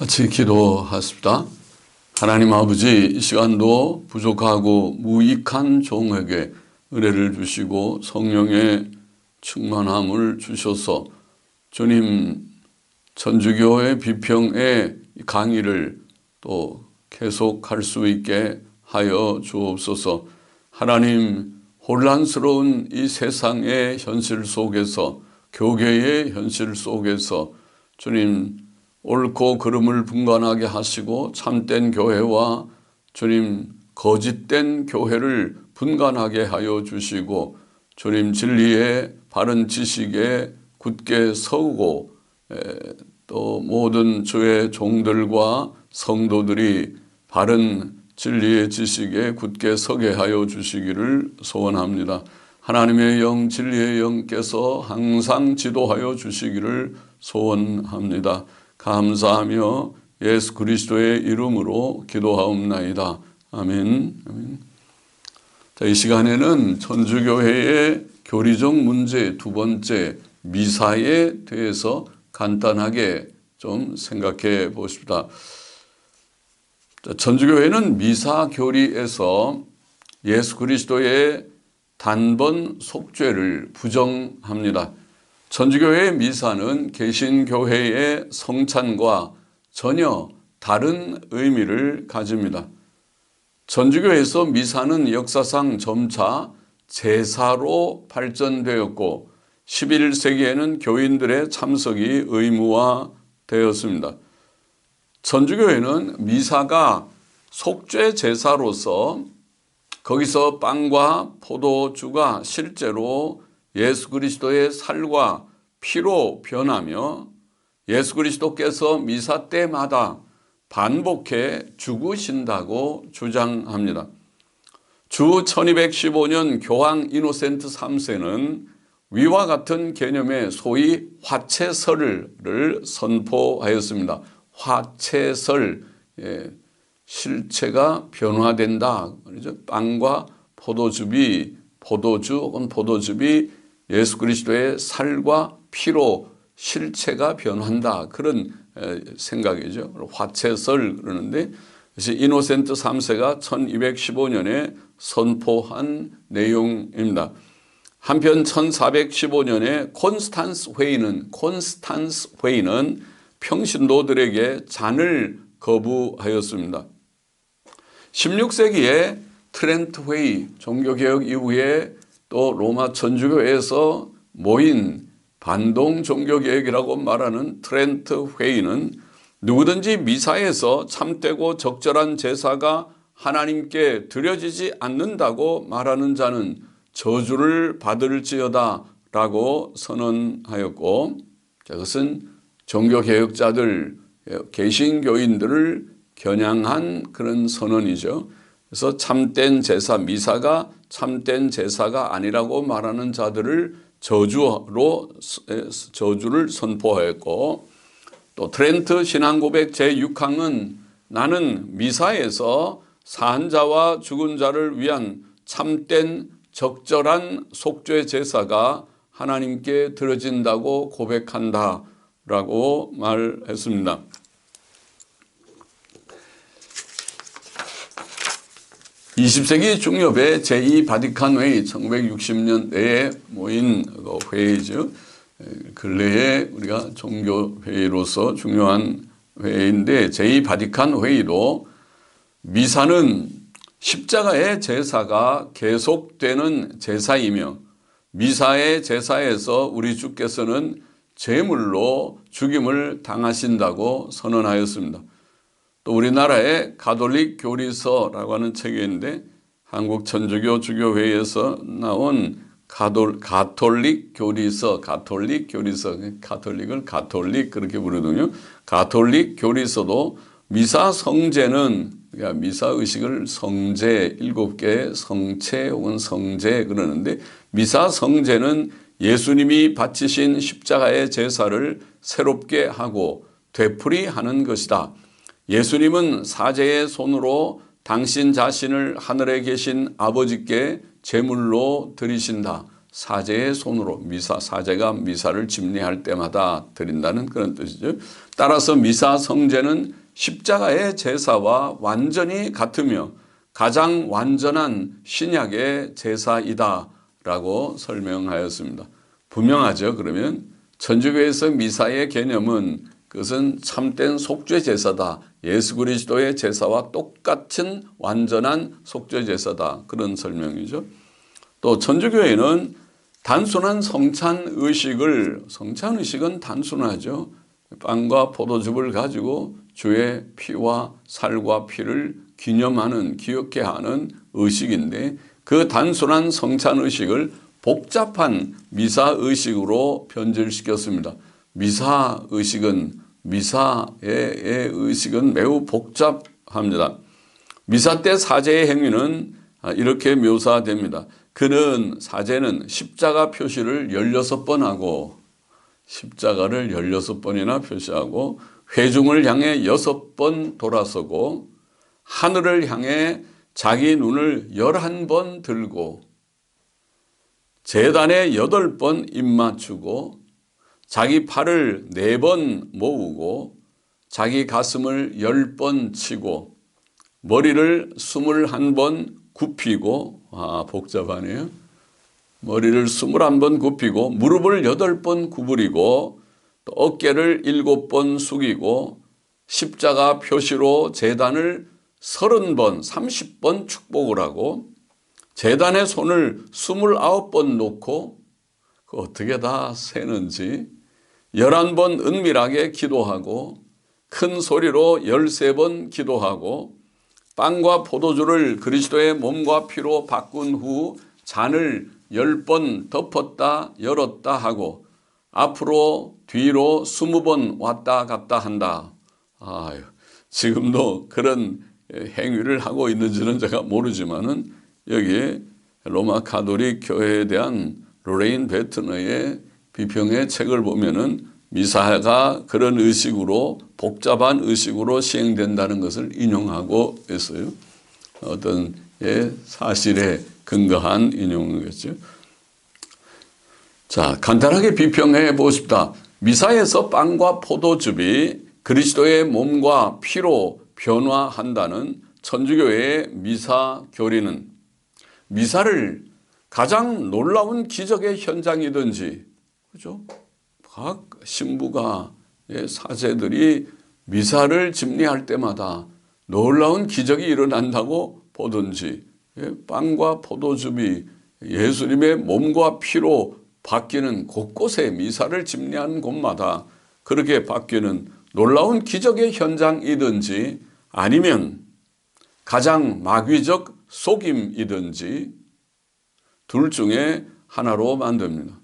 같이 기도하십니다. 하나님 아버지 이 시간도 부족하고 무익한 종에게 은혜를 주시고 성령의 충만함을 주셔서 주님 천주교의 비평의 강의를 또 계속할 수 있게 하여 주옵소서 하나님 혼란스러운 이 세상의 현실 속에서 교계의 현실 속에서 주님 옳고 그름을 분간하게 하시고 참된 교회와 주님 거짓된 교회를 분간하게 하여 주시고 주님 진리의 바른 지식에 굳게 서고 또 모든 주의 종들과 성도들이 바른 진리의 지식에 굳게 서게 하여 주시기를 소원합니다. 하나님의 영, 진리의 영께서 항상 지도하여 주시기를 소원합니다. 감사하며 예수 그리스도의 이름으로 기도하옵나이다. 아멘. 아멘. 자, 이 시간에는 천주교회의 교리적 문제 두 번째 미사에 대해서 간단하게 좀 생각해 보십니다. 천주교회는 미사 교리에서 예수 그리스도의 단번 속죄를 부정합니다. 천주교회의 미사는 개신교회의 성찬과 전혀 다른 의미를 가집니다. 천주교에서 미사는 역사상 점차 제사로 발전되었고 11세기에는 교인들의 참석이 의무화되었습니다. 천주교회는 미사가 속죄 제사로서 거기서 빵과 포도주가 실제로 예수 그리스도의 살과 피로 변하며 예수 그리스도께서 미사 때마다 반복해 죽으신다고 주장합니다. 주 1215년 교황 이노센트 3세는 위와 같은 개념의 소위 화채설을 선포하였습니다. 화채설, 예, 실체가 변화된다. 빵과 포도즙이 포도주 혹은 포도즙이 예수 그리스도의 살과 피로 실체가 변한다. 그런 생각이죠. 화채설 그러는데 이노센트 3세가 1215년에 선포한 내용입니다. 한편 1415년에 콘스탄스 회의는 콘스탄스 회의는 평신도들에게 잔을 거부하였습니다. 16세기에 트렌트 회의 종교개혁 이후에 또 로마 천주교에서 모인 반동 종교개혁이라고 말하는 트렌트 회의는 누구든지 미사에서 참되고 적절한 제사가 하나님께 드려지지 않는다고 말하는 자는 저주를 받을지어다 라고 선언하였고 그것은 종교개혁자들 개신교인들을 겨냥한 그런 선언이죠. 그래서 참된 제사 미사가 참된 제사가 아니라고 말하는 자들을 저주로 저주를 선포했고 또 트렌트 신앙고백 제6항은 나는 미사에서 산자와 죽은 자를 위한 참된 적절한 속죄 제사가 하나님께 드려진다고 고백한다라고 말했습니다. 20세기 중엽의 제2 바티칸 회의 1960년대에 모인 그 회의죠. 근래에 우리가 종교 회의로서 중요한 회의인데 제2 바티칸 회의도 미사는 십자가의 제사가 계속되는 제사이며 미사의 제사에서 우리 주께서는 제물로 죽임을 당하신다고 선언하였습니다. 또 우리나라의 가톨릭 교리서라고 하는 책이 있는데 한국 천주교 주교회에서 나온 가톨, 가톨릭 교리서, 가톨릭 교리서, 가톨릭을 가톨릭 그렇게 부르거든요. 가톨릭 교리서도 미사 성제는 그러니까 미사 의식을 성제 일곱 개 성체 혹은 성제 그러는데 미사 성제는 예수님이 바치신 십자가의 제사를 새롭게 하고 되풀이하는 것이다. 예수님은 사제의 손으로 당신 자신을 하늘에 계신 아버지께 제물로 드리신다. 사제의 손으로 미사 사제가 미사를 집례할 때마다 드린다는 그런 뜻이죠. 따라서 미사 성제는 십자가의 제사와 완전히 같으며 가장 완전한 신약의 제사이다라고 설명하였습니다. 분명하죠. 그러면 천주교에서 미사의 개념은 그것은 참된 속죄 제사다. 예수 그리스도의 제사와 똑같은 완전한 속죄 제사다. 그런 설명이죠. 또 천주교에는 단순한 성찬 의식을 성찬 의식은 단순하죠. 빵과 포도즙을 가지고 주의 피와 살과 피를 기념하는 기억해 하는 의식인데 그 단순한 성찬 의식을 복잡한 미사 의식으로 변질시켰습니다. 미사 의식은 미사의 의식은 매우 복잡합니다. 미사 때 사제의 행위는 이렇게 묘사됩니다. 그는 사제는 십자가 표시를 16번 하고 십자가를 16번이나 표시하고 회중을 향해 6번 돌아서고 하늘을 향해 자기 눈을 11번 들고 재단에 8번 입맞추고 자기 팔을 4번 모으고 자기 가슴을 10번 치고 머리를 21번 굽히고 아 복잡하네요. 머리를 21번 굽히고 무릎을 8번 구부리고 또 어깨를 7번 숙이고 십자가 표시로 재단을 30번, 30번 축복을 하고 재단에 손을 29번 놓고 그 어떻게 다 세는지 11번 은밀하게 기도하고 큰 소리로 13번 기도하고 빵과 포도주를 그리스도의 몸과 피로 바꾼 후 잔을 10번 덮었다 열었다 하고 앞으로 뒤로 20번 왔다 갔다 한다. 아유, 지금도 그런 행위를 하고 있는지는 제가 모르지만은 여기 로마 카톨릭 교회에 대한 로레인 베트너의 비평의 책을 보면은 미사가 그런 의식으로 복잡한 의식으로 시행된다는 것을 인용하고 있어요. 어떤 예, 사실에 근거한 인용이겠죠. 자, 간단하게 비평해 보고 싶다. 미사에서 빵과 포도즙이 그리스도의 몸과 피로 변화한다는 천주교의 미사 교리는 미사를 가장 놀라운 기적의 현장이든지 그죠? 각 신부가 예, 사제들이 미사를 집례할 때마다 놀라운 기적이 일어난다고 보든지 예, 빵과 포도즙이 예수님의 몸과 피로 바뀌는 곳곳에 미사를 집례하는 곳마다 그렇게 바뀌는 놀라운 기적의 현장이든지 아니면 가장 마귀적 속임이든지 둘 중에 하나로 만듭니다.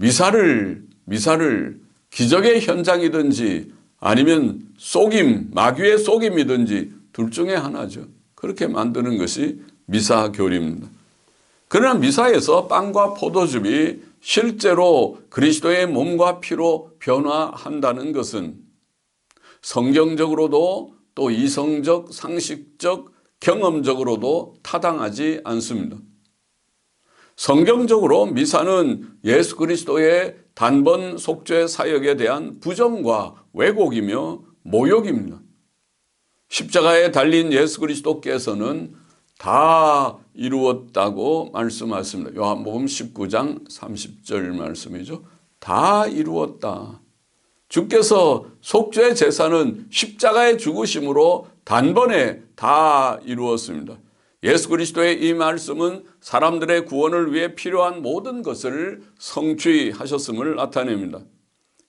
미사를 미사를 기적의 현장이든지 아니면 속임 마귀의 속임이든지 둘 중에 하나죠. 그렇게 만드는 것이 미사 교리입니다. 그러나 미사에서 빵과 포도즙이 실제로 그리스도의 몸과 피로 변화한다는 것은 성경적으로도 또 이성적, 상식적, 경험적으로도 타당하지 않습니다. 성경적으로 미사는 예수 그리스도의 단번 속죄 사역에 대한 부정과 왜곡이며 모욕입니다. 십자가에 달린 예수 그리스도께서는 다 이루었다고 말씀하십니다. 요한복음 19장 30절 말씀이죠. 다 이루었다. 주께서 속죄 제사는 십자가의 죽으심으로 단번에 다 이루었습니다. 예수 그리스도의 이 말씀은 사람들의 구원을 위해 필요한 모든 것을 성취하셨음을 나타냅니다.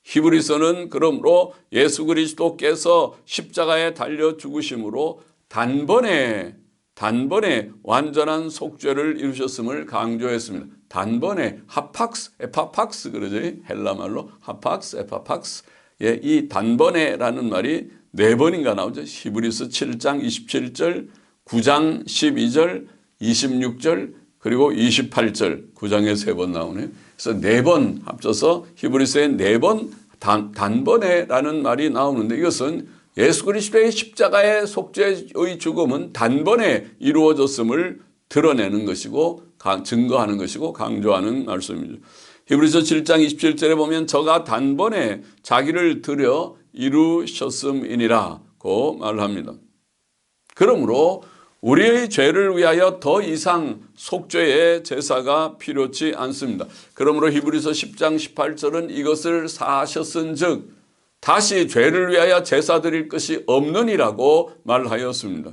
히브리서는 그러므로 예수 그리스도께서 십자가에 달려 죽으심으로 단번에 단번에 완전한 속죄를 이루셨음을 강조했습니다. 단번에 하팍스, 에파팍스 그러죠. 헬라 말로 하팍스, 에파팍스. 예, 이 단번에라는 말이 네 번인가 나오죠. 히브리서 7장 27절, 9장 12절, 26절, 그리고 28절, 9장에 세 번 나오네요. 그래서 네 번 합쳐서 히브리서에 네 번 단번에라는 말이 나오는데 이것은 예수 그리스도의 십자가의 속죄의 죽음은 단번에 이루어졌음을 드러내는 것이고 증거하는 것이고 강조하는 말씀이죠. 히브리서 7장 27절에 보면 저가 단번에 자기를 들여 이루셨음이니라 고 말합니다. 그러므로 우리의 죄를 위하여 더 이상 속죄의 제사가 필요치 않습니다. 그러므로 히브리서 10장 18절은 이것을 사하셨은즉 다시 죄를 위하여 제사 드릴 것이 없느니라고 말하였습니다.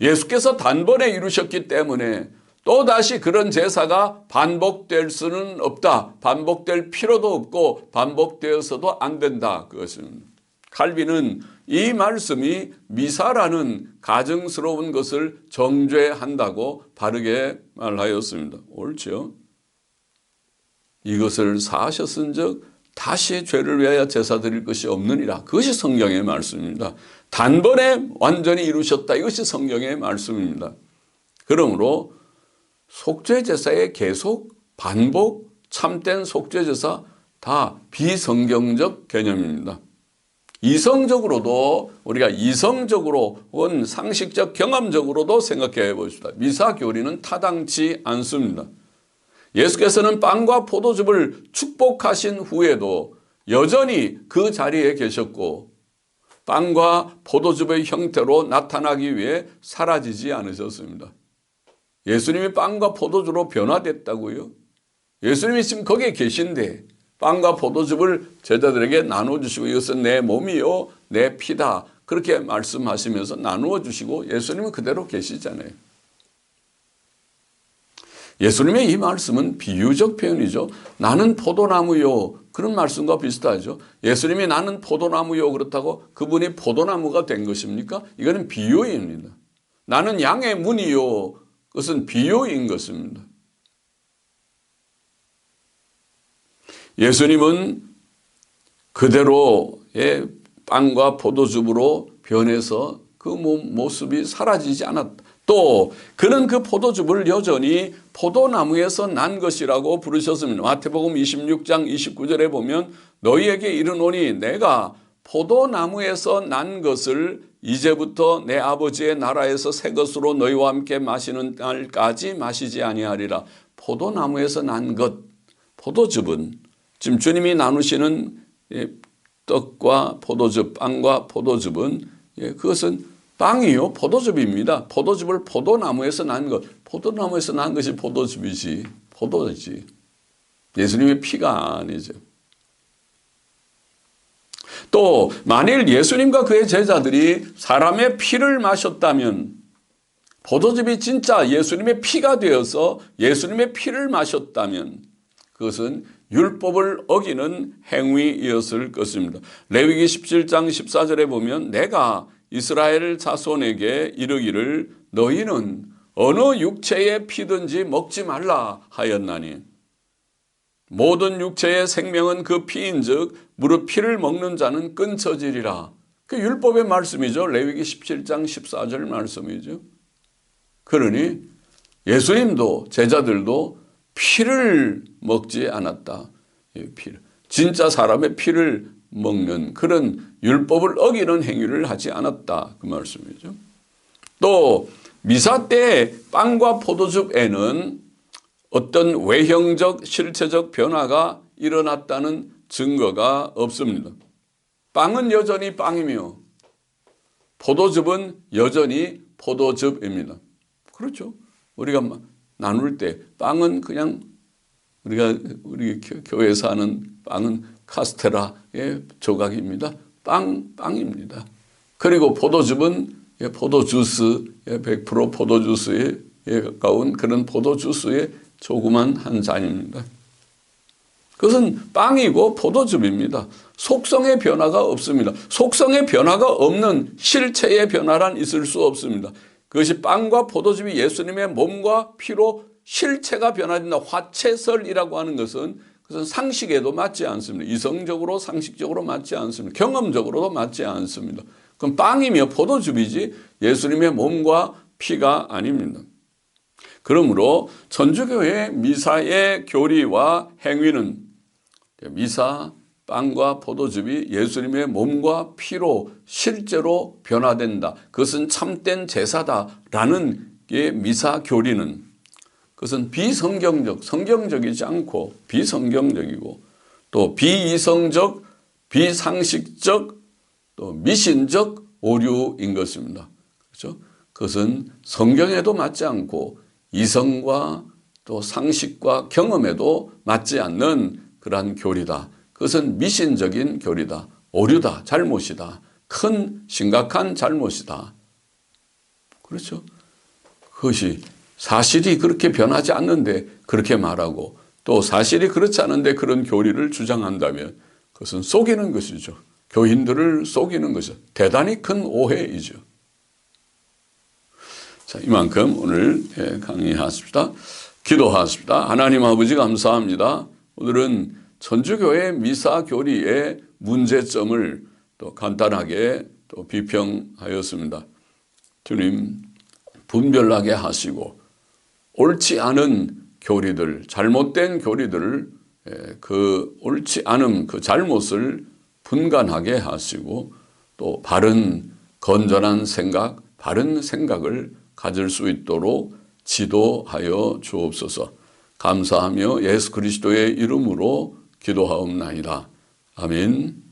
예수께서 단번에 이루셨기 때문에 또 다시 그런 제사가 반복될 수는 없다. 반복될 필요도 없고 반복되어서도 안 된다. 그것은 칼빈은 이 말씀이 미사라는 가증스러운 것을 정죄한다고 바르게 말하였습니다. 옳죠? 이것을 사하셨은 즉 다시 죄를 위하여 제사 드릴 것이 없느니라. 그것이 성경의 말씀입니다. 단번에 완전히 이루셨다. 이것이 성경의 말씀입니다. 그러므로 속죄 제사의 계속 반복 참된 속죄 제사 다 비성경적 개념입니다. 이성적으로도 우리가 이성적으로 혹은 상식적 경험적으로도 생각해 봅시다. 미사 교리는 타당치 않습니다. 예수께서는 빵과 포도즙을 축복하신 후에도 여전히 그 자리에 계셨고 빵과 포도즙의 형태로 나타나기 위해 사라지지 않으셨습니다. 예수님이 빵과 포도주로 변화됐다고요? 예수님이 지금 거기에 계신데 빵과 포도즙을 제자들에게 나눠주시고 이것은 내 몸이요 내 피다 그렇게 말씀하시면서 나누어 주시고 예수님은 그대로 계시잖아요. 예수님의 이 말씀은 비유적 표현이죠. 나는 포도나무요. 그런 말씀과 비슷하죠. 예수님이 나는 포도나무요. 그렇다고 그분이 포도나무가 된 것입니까? 이거는 비유입니다. 나는 양의 문이요. 그것은 비유인 것입니다. 예수님은 그대로의 빵과 포도즙으로 변해서 그 모습이 사라지지 않았다. 또 그는 그 포도즙을 여전히 포도나무에서 난 것이라고 부르셨습니다. 마태복음 26장 29절에 보면 너희에게 이르노니 내가 포도나무에서 난 것을 이제부터 내 아버지의 나라에서 새 것으로 너희와 함께 마시는 날까지 마시지 아니하리라. 포도나무에서 난 것, 포도즙은 지금 주님이 나누시는 떡과 포도즙, 빵과 포도즙은 그것은 빵이요 포도즙입니다. 포도즙을 포도나무에서 난 것, 포도나무에서 난 것이 포도즙이지, 포도지. 예수님의 피가 아니죠. 또 만일 예수님과 그의 제자들이 사람의 피를 마셨다면 포도즙이 진짜 예수님의 피가 되어서 예수님의 피를 마셨다면 그것은 율법을 어기는 행위이었을 것입니다. 레위기 17장 14절에 보면 내가 이스라엘 자손에게 이르기를 너희는 어느 육체의 피든지 먹지 말라 하였나니 모든 육체의 생명은 그 피인즉 무릇 피를 먹는 자는 끊쳐지리라. 그 율법의 말씀이죠. 레위기 17장 14절 말씀이죠. 그러니 예수님도 제자들도 피를 먹지 않았다. 피를. 진짜 사람의 피를 먹는 그런 율법을 어기는 행위를 하지 않았다. 그 말씀이죠. 또 미사 때 빵과 포도즙에는 어떤 외형적 실체적 변화가 일어났다는 증거가 없습니다. 빵은 여전히 빵이며 포도즙은 여전히 포도즙입니다. 그렇죠. 우리가 나눌 때 빵은 그냥 우리가 우리 교회에서 하는 빵은 카스테라의 조각입니다. 빵 빵입니다. 그리고 포도즙은 포도 주스 100% 포도 주스에 가까운 그런 포도 주스의 조그만 한 잔입니다. 그것은 빵이고 포도즙입니다. 속성의 변화가 없습니다. 속성의 변화가 없는 실체의 변화란 있을 수 없습니다. 그것이 빵과 포도즙이 예수님의 몸과 피로 실체가 변화된다. 화채설이라고 하는 것은 그것은 상식에도 맞지 않습니다. 이성적으로 상식적으로 맞지 않습니다. 경험적으로도 맞지 않습니다. 그럼 빵이며 포도즙이지 예수님의 몸과 피가 아닙니다. 그러므로 천주교회 미사의 교리와 행위는 미사, 빵과 포도즙이 예수님의 몸과 피로 실제로 변화된다. 그것은 참된 제사다라는 미사 교리는 그것은 비성경적, 성경적이지 않고 비성경적이고 또 비이성적, 비상식적, 또 미신적 오류인 것입니다. 그렇죠? 그것은 성경에도 맞지 않고 이성과 또 상식과 경험에도 맞지 않는 그러한 교리다. 그것은 미신적인 교리다. 오류다. 잘못이다. 큰 심각한 잘못이다. 그렇죠? 그것이 사실이 그렇게 변하지 않는데 그렇게 말하고 또 사실이 그렇지 않은데 그런 교리를 주장한다면 그것은 속이는 것이죠. 교인들을 속이는 것이죠. 대단히 큰 오해이죠. 자, 이만큼 오늘 예, 강의하십니다. 기도하십니다. 하나님 아버지 감사합니다. 오늘은 천주교회 미사 교리의 문제점을 또 간단하게 또 비평하였습니다. 주님 분별하게 하시고 옳지 않은 교리들, 잘못된 교리들을 예, 그 옳지 않음, 그 잘못을 분간하게 하시고 또 바른 건전한 생각, 바른 생각을 가질 수 있도록 지도하여 주옵소서. 감사하며 예수 그리스도의 이름으로 기도하옵나이다. 아멘.